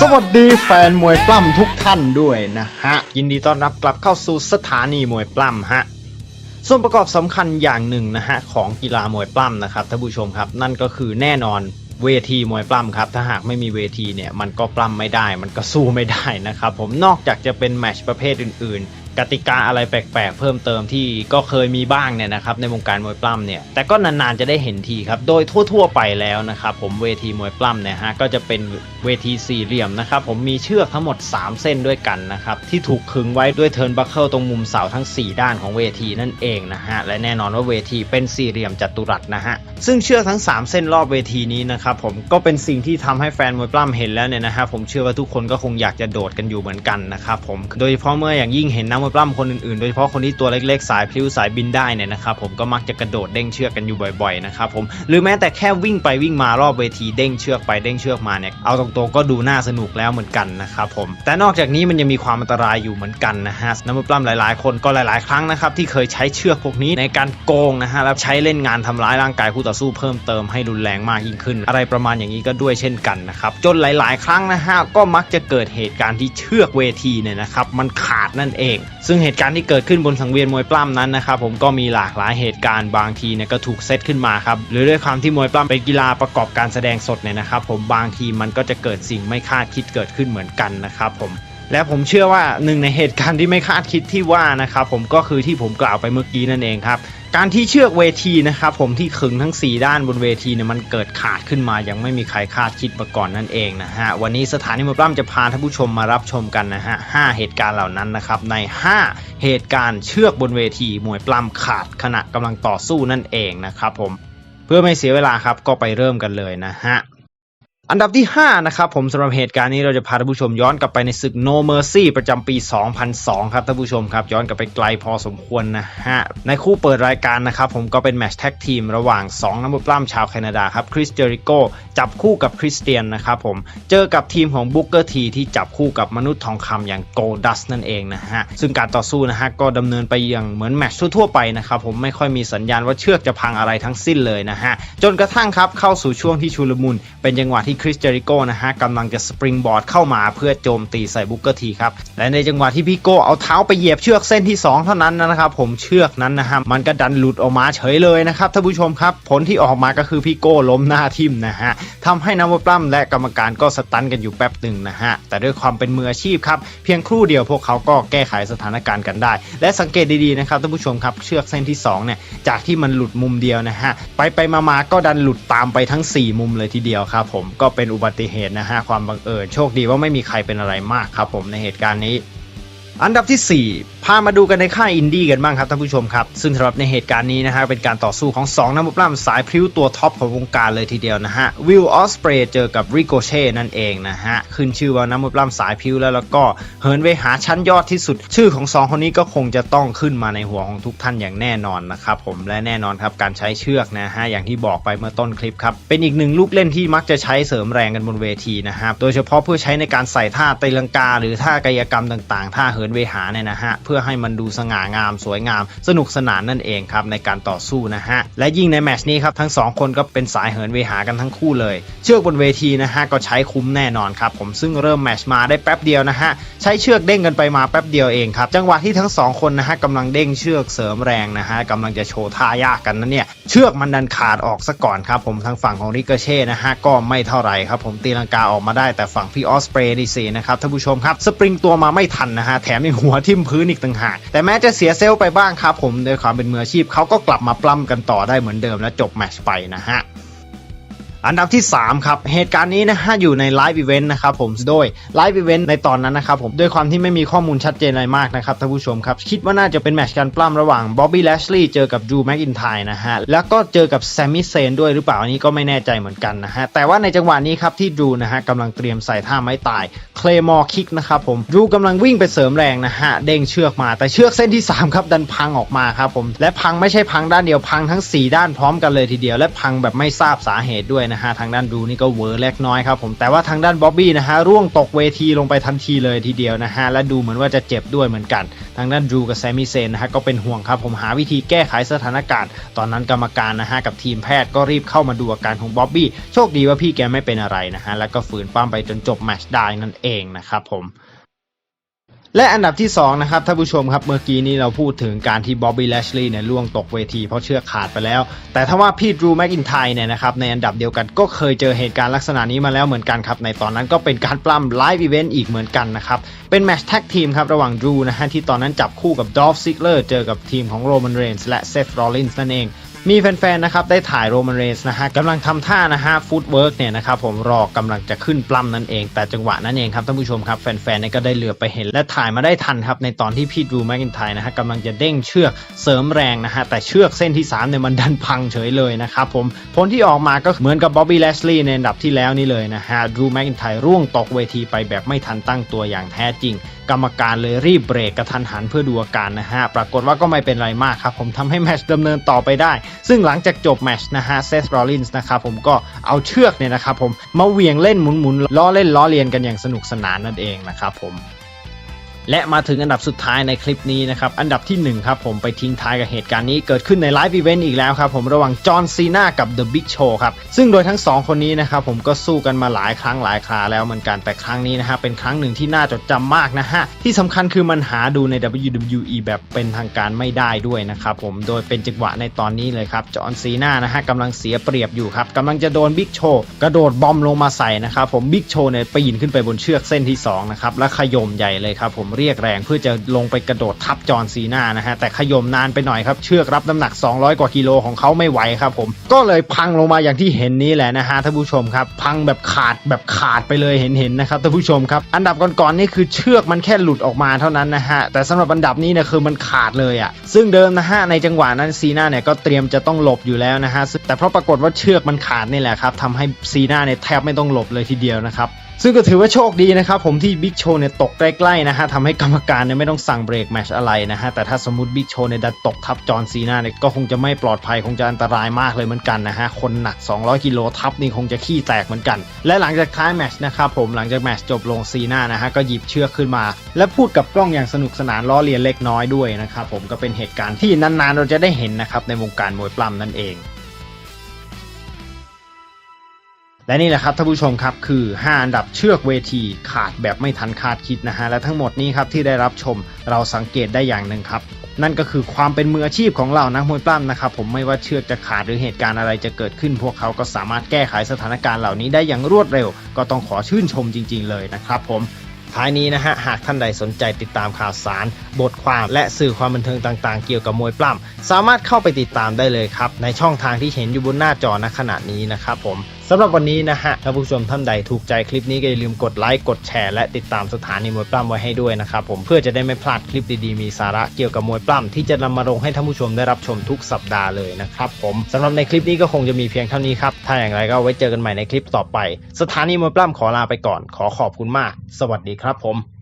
สวัสดีแฟนมวยปล้ำทุกท่านด้วยนะฮะ ยินดีต้อนรับกลับเข้าสู่สถานีมวยปล้ำฮะส่วนประกอบสำคัญอย่างหนึ่งนะฮะของกีฬามวยปล้ำนะครับท่านผู้ชมครับ นั่นก็คือแน่นอนเวทีมวยปล้ำครับถ้าหากไม่มีเวทีเนี่ยมันก็ปล้ำไม่ได้ มันก็สู้ไม่ได้นะครับผมนอกจากจะเป็นแมตชประเภทอื่น กติกาอะไรแปลกๆ เพิ่มเติมที่ก็เคยมีบ้างเนี่ยนะครับในวงการมวยปล้ำเนี่ยแต่ก็นานๆจะได้เห็นทีครับโดยทั่วๆไปแล้วนะครับผมเวทีมวยปล้ำเนี่ยฮะก็จะเป็นเวทีสี่เหลี่ยมนะครับผมมีเชือกทั้งหมด 3 เส้นด้วยกันนะครับที่ถูกขึงไว้ด้วยเทิร์นบัคเกิลตรงมุมเสาทั้ง 4 ด้านของเวทีนั่นเองนะฮะและแน่นอนว่าเวทีเป็นสี่เหลี่ยมจัตุรัสนะฮะซึ่งเชือกทั้ง 3 เส้นรอบเวทีนี้นะครับผมก็เป็นสิ่งที่ทำให้แฟนมวยปล้ำเห็นแล้วเนี่ยนะฮะผมเชื่อว่าทุกคนก็คงอยากจะโดดกันอยู่เหมือนกันนะครับผมโดยเฉพาะเมื่ออย่างยิ่งเห็นนักมวยปล้ำคนอื่นๆ โดยเฉพาะคนที่ตัวเล็กๆ สายพลิ้วสายบินได้เนี่ยนะครับผมก็มักจะกระโดดเด้งเชือกกันอยู่บ่อยๆนะครับผมหรือแม้แต่แค่วิ่งไปวิ่งมารอบเวทีเด้งเชือกไปเด้งเชือกมาเนี่ยเอาตรงๆก็ดูน่าสนุกแล้วเหมือนกันนะครับผมแต่นอกจากนี้มันยังมีความอันตรายอยู่เหมือนกันนะฮะนักมวยปล้ำหลายๆ คนก็หลายๆ ครั้งนะครับที่เคยใช้เชือกพวกนี้ในการโกงนะฮะแล้วใช้เล่นงานทำร้ายร่างกายคู่ต่อสู้เพิ่มเติมให้รุนแรงมากยิ่งขึ้น อะไรประมาณอย่างนี้ก็ด้วยเช่นกันนะครับจนหลาย ๆ ครั้งนะฮะก็มักจะเกิดเหตุการณ์ที่เชือกเวทีเนี่ยนะครับมันขาดนั่นเอง ซึ่งเหตุการณ์ที่เกิดขึ้นบนสังเวียนมวยปล้ำนั้นนะครับผมก็มีหลากหลายเหตุการณ์บางทีเนี่ยก็ถูกเซตขึ้นมาครับหรือด้วยความที่มวยปล้ำเป็นกีฬาประกอบการแสดงสดเนี่ยนะครับผมบางทีมันก็จะเกิดสิ่งไม่คาดคิดเกิดขึ้นเหมือนกันนะครับผม และผมเชื่อว่าหนึ่งในเหตุการณ์ที่ไม่คาดคิดที่ว่านะครับผมก็คือที่ผมกล่าวไปเมื่อกี้นั่นเองครับการที่เชือกเวทีนะครับผมที่ขึงทั้ง 4 ด้านบนเวทีเนี่ยมันเกิดขาดขึ้นมายังไม่มีใครคาดคิดมาก่อนนั่นเองนะฮะวันนี้สถานีมวยปล้ำจะพาท่านผู้ชมมารับชมกันนะฮะห้าเหตุการณ์เหล่านั้นนะครับใน 5 เหตุการณ์เชือกบนเวทีมวยปล้ำขาดขณะกำลังต่อสู้นั่นเองนะครับผมเพื่อไม่เสียเวลาครับก็ไปเริ่มกันเลยนะฮะ อันดับที่ 5 นะครับผมสำหรับเหตุการณ์นี้เราจะพาท่านผู้ชมย้อนกลับไปในศึก No Mercy ประจำปี 2002 ครับท่านผู้ชมครับ ย้อนกลับไปไกลพอสมควรนะฮะ ในคู่เปิดรายการนะครับผมก็เป็นแมชแท็กทีมระหว่าง 2 นักมวยปล้ำชาวแคนาดาครับคริสเจริโกจับคู่กับคริสเตียนนะครับผมเจอกับทีมของบุ๊กเกอร์ทีที่จับคู่กับมนุษย์ทองคำอย่างโกดัสนั่นเองนะฮะ ซึ่งการต่อสู้นะฮะก็ดำเนินไปอย่างเหมือนแมชทั่วๆไปนะครับผมไม่ค่อยมีสัญญาณว่าเชือกจะพังอะไรทั้งสิ้นเลยนะฮะจนกระทั่งครับเข้าสู่ช่วงที่ชุลมุนเป็นจังหวะที่คริสเจริโก้นะฮะกำลังจะสปริงบอร์ดเข้ามาเพื่อโจมตีใส่บุกเกอร์ทีครับ และในจังหวะที่พี่โก้เอาเท้าไปเหยียบเชือกเส้นที่ 2 เท่านั้นนะครับผมเชือกนั้นนะฮะมันก็ดันหลุดออกมาเฉยเลยนะครับท่านผู้ชมครับ ผลที่ออกมาก็คือพี่โก้ล้มหน้าทิ่มนะฮะทำให้นักมวยปล้ำและกรรมการก็สตันกันอยู่แป๊บหนึ่งนะฮะแต่ด้วยความเป็นมืออาชีพครับเพียงครู่เดียวพวกเขาก็แก้ไขสถานการณ์กันได้ และสังเกตดีๆนะครับท่านผู้ชมครับเชือกเส้นที่สองเนี่ยจากที่มันหลุดมุมเดียวนะฮะไปไปมาๆก็ดันหลุดตามไปทั้ง 4 มุมเลยทีเดียวครับผมก็เป็นอุบัติเหตุนะฮะความบังเอิญโชคดีว่าไม่มีใครเป็นอะไรมากครับผมในเหตุการณ์นี้ อันดับทีสี่4 พามาดูกันในค่ายอินดี้กันบ้างครับท่านผู้ชมครับ ซึ่งสำหรับในเหตุการณ์นี้นะฮะเป็นการต่อสู้ของ 2 นักมวยปล้ำสายพริ้วตัวท็อปของวงการเลยทีเดียวนะฮะวิลออสเปรย์เจอกับริโกเช่นั่นเองนะฮะขึ้นชื่อว่านักมวยปล้ำสายพริ้วแล้วแล้วก็เหินไปหาชั้นยอดที่สุด ชื่อของ 2 คนนี้ก็คงจะต้องขึ้นมาในหัวของทุกท่านอย่างแน่นอนนะครับผมและแน่นอนครับการใช้เชือกนะฮะอย่างที่บอกไปเมื่อต้นคลิปครับเป็นอีกหนึ่งลูกเล่นที่มักจะใช้เสริมแรงกันบนเวทีนะครับโดยเฉพาะเพื่อใช้ในการใส่ท่าตีลังกา หรือท่ากายกรรมต่างๆท่าเหินเวหาเนี่ยนะฮะเพื่อให้มันดูสง่างามสวยงาม สนุกสนานนั่นเองครับในการต่อสู้นะฮะ และยิ่งในแมชนี้ครับทั้งสองคนก็เป็นสายเหินเวหากันทั้งคู่เลย เชือกบนเวทีนะฮะก็ใช้คุ้มแน่นอนครับผมซึ่งเริ่มแมชมาได้แป๊บเดียวนะฮะใช้เชือกเด้งกันไปมาแป๊บเดียวเองครับจังหวะที่ทั้งสองคนนะฮะกำลังเด้งเชือกเสริมแรงนะฮะกำลังจะโชว์ท่ายากกันนะเนี่ยเชือกมันดันขาดออกซะก่อนครับผมทางฝั่งของริกเกเช่นะฮะก็ไม่เท่าไหร่ครับผมตีลังกาออกมาได้แต่ฝั่งพี่ออสเปรย์นี่สินะครับท่านผู้ชมครับสปริงตัวมาไม่ทันนะฮะแถมยังหัวทิ่มพื้นอีกต่างหากแต่แม้จะเสียเซลล์ไปบ้างครับผมด้วยความเป็นมืออาชีพเขาก็กลับมาปล้ำกันต่อได้เหมือนเดิมและจบแมตช์ไปนะฮะ อันดับที่ 3 ครับ เหตุการณ์นี้นะฮะอยู่ในไลฟ์อีเวนต์นะครับผมโดยไลฟ์อีเวนต์ในตอนนั้นนะครับผมด้วยความที่ไม่มีข้อมูลชัดเจนอะไรมากนะครับท่านผู้ชมครับ คิดว่าน่าจะเป็นแมตช์การปล้ำระหว่างบ๊อบบี้แลชลีย์เจอกับจูแม็กอินไทนะฮะ แล้วก็เจอกับแซมมี่เซนด้วยหรือเปล่า อันนี้ก็ไม่แน่ใจเหมือนกันนะฮะ แต่ว่าในจังหวะนี้ครับที่ดูนะฮะกำลังเตรียมใส่ท่าไม้ตายเคลมอร์คิกนะครับผมดูกำลังวิ่งไปเสริมแรงนะฮะเด้งเชือกมาแต่เชือกเส้นที่3ครับดันพังออกมาครับผมและพังไม่ใช่พังด้านเดียวพังทั้ง 4 ด้านพร้อมกันเลยทีเดียว และพังแบบไม่ทราบสาเหตุด้วยนะฮะทางด้านดูนี่ก็เวอร์เล็กน้อยครับผมแต่ว่าทางด้านบ๊อบบี้นะฮะร่วงตกเวทีลงไปทันทีเลยทีเดียวนะฮะและดูเหมือนว่าจะเจ็บด้วยเหมือนกัน ทางด้านดูกับแซมมี่เซนนะฮะก็เป็นห่วงครับผมหาวิธีแก้ไขสถานการณ์ ตอนนั้นกรรมการนะฮะกับทีมแพทย์ก็รีบเข้ามาดูอาการของบ๊อบบี้โชคดีว่าพี่แกไม่เป็นอะไรนะฮะแล้วก็ฝืนปั้มไปจนจบแมตช์ได้นั่นเองนะครับผม และอันดับที่ 2 นะครับท่านผู้ชมครับเมื่อกี้นี้เราพูดถึงการที่บ๊อบบี้แลชลีย์เนี่ยล่วงตกเวทีเพราะเชือกขาดไปแล้ว แต่ถ้าว่าพี่ดรูแมกอินไทยเนี่ยนะครับในอันดับเดียวกันก็เคยเจอเหตุการณ์ลักษณะนี้มาแล้วเหมือนกันครับในตอนนั้นก็เป็นการปล้ำไลฟ์อีเวนต์อีกเหมือนกันนะครับเป็นแมชแท็กทีมครับระหว่างดรูนะฮะที่ตอนนั้นจับคู่กับดอฟซิกเลอร์เจอกับทีมของโรมันเรนส์และเซธโรลลินส์นั่นเอง มีแฟนๆ นะครับ ได้ถ่ายโรมันเรนส์นะฮะกำลังทำท่านะฮะฟุตเวิร์กเนี่ยนะครับผมรอกำลังจะขึ้นปล้ำนั่นเอง แต่จังหวะนั้นเองครับท่านผู้ชมครับ แฟนๆเนี่ยก็ได้เหลือไปเห็น และถ่ายมาได้ทันครับ ในตอนที่พี่ดรูแมกอินไทยนะฮะกำลังจะเด้งเชือกเสริมแรงนะฮะ แต่เชือกเส้นที่3เนี่ยมันดันพังเฉยเลยนะครับผมผลที่ออกมาก็เหมือนกับบ๊อบบี้แลชลีย์ในอันดับที่แล้วนี่เลยนะฮะดรูแมกอินไทยร่วงตกเวทีไปแบบไม่ทันตั้งตัวอย่างแท้จริง กรรมการเลยรีบเบรกกระทันหันเพื่อดูอาการนะฮะ ปรากฏว่าก็ไม่เป็นไรมากครับ ผมทำให้แมชดำเนินต่อไปได้ ซึ่งหลังจากจบแมชนะฮะเซธโรลินส์นะครับผมก็เอาเชือกเนี่ยนะครับผมมาเวียงเล่นหมุนๆล้อเล่นล้อเลียนกันอย่างสนุกสนานนั่นเองนะครับผม และมาถึงอันดับสุดท้ายในคลิปนี้นะครับ อันดับที่ 1 ครับผมไปทิ้งท้ายกับเหตุการณ์นี้เกิดขึ้นในไลฟ์อีเวนต์อีกแล้วครับผมระหว่างจอห์นซีนากับ The Big Show ครับ ซึ่งโดยทั้ง 2 คนนี้นะครับผมก็สู้กันมาหลายครั้งหลายคราแล้วเหมือนกันแต่ครั้งนี้นะฮะเป็นครั้งหนึ่งที่น่าจดจำมากนะฮะ ที่สำคัญคือมันหาดูใน WWE แบบเป็นทางการไม่ได้ด้วยนะครับผมโดยเป็นจังหวะในตอนนี้เลยครับจอห์นซีนานะฮะกำลังเสียเปรียบอยู่ครับกำลังจะโดนบิ๊กโชว์กระโดดบอมลงมาใส่นะครับผมบิ๊กโชว์เนี่ยปีนขึ้นไปบนเชือกเส้นที่สองนะครับและขย่มใหญ่เลยครับผมเรียกแรงเพื่อจะลงไปกระโดดทับจอห์นซีนานะฮะแต่ขย่มนานไปหน่อยครับเชือกรับน้ำหนัก 200 กว่ากิโลของเขาไม่ไหวครับผม ก็เลยพังลงมาอย่างที่เห็นนี้แหละนะฮะท่านผู้ชมครับ พังแบบขาดแบบขาดไปเลยเห็นเห็นนะครับท่านผู้ชมครับ อันดับก่อนๆนี่คือเชือกมันแค่หลุดออกมาเท่านั้นนะฮะแต่สำหรับอันดับนี้เนี่ยคือมันขาดเลยอะ่ะซึ่งเดิมนะฮะในจังหวะนั้นซีนาเนี่ยก็เตรียมจะต้องหลบอยู่แล้วนะฮะแต่เพราะปรากฏว่าเชือกมันขาดนี่แหละครับทำให้ซีนาเนี่ยแทบไม่ต้องหลบเลยทีเดียวนะครับ ซึ่งก็ถือว่าโชคดีนะครับผมที่บิ๊กโชว์เนี่ยตกใกล้ๆนะฮะทำให้กรรมการเนี่ยไม่ต้องสั่งเบรกแมชอะไรนะฮะแต่ถ้าสมมติบิ๊กโชว์เนี่ยดันตกทับจอห์นซีนาเนี่ยก็คงจะไม่ปลอดภัยคงจะอันตรายมากเลยเหมือนกันนะฮะคนหนัก 200 กิโลทับนี่คงจะขี้แตกเหมือนกัน และหลังจากท้ายแมชนะครับผมหลังจากแมชจบลงซีนานะฮะก็หยิบเชือกขึ้นมา และพูดกับกล้องอย่างสนุกสนานล้อเลียนเล็กน้อยด้วยนะครับผมก็เป็นเหตุการณ์ที่นานๆเราจะได้เห็นนะครับในวงการมวยปล้ำนั่นเอง และนี่แหละครับท่านผู้ชมครับคือ 5 อันดับเชือกเวทีขาดแบบไม่ทันคาดคิดนะฮะและทั้งหมดนี้ครับที่ได้รับชมเราสังเกตได้อย่างหนึ่งครับ นั่นก็คือความเป็นมืออาชีพของเรานักมวยปล้ำนะครับผมไม่ว่าเชือกจะขาดหรือเหตุการณ์อะไรจะเกิดขึ้น พวกเขาก็สามารถแก้ไขสถานการณ์เหล่านี้ได้อย่างรวดเร็ว ก็ต้องขอชื่นชมจริง ๆ เลยนะครับผมท้ายนี้นะฮะ หากท่านใดสนใจติดตามข่าวสาร บทความและสื่อความบันเทิงต่างๆ เกี่ยวกับมวยปล้ำสามารถเข้าไปติดตามได้เลยครับ ในช่องทางที่เห็นอยู่บนหน้าจอณขณะนี้นะครับผม สำหรับวันนี้นะฮะท่านผู้ชมท่านใดถูกใจคลิปนี้ก็อย่าลืมกดไลค์กดแชร์และติดตามสถานีมวยปล้ำไว้ให้ด้วยนะครับผมเพื่อจะได้ไม่พลาดคลิปดีๆมีสาระเกี่ยวกับมวยปล้ำที่จะนำมาลงให้ท่านผู้ชมได้รับชมทุกสัปดาห์เลยนะครับผมสำหรับในคลิปนี้ก็คงจะมีเพียงเท่านี้ครับถ้าอย่างไรก็ไว้เจอกันใหม่ในคลิปต่อไป สถานีมวยปล้ำขอลาไปก่อน ขอขอบคุณมาก สวัสดีครับผม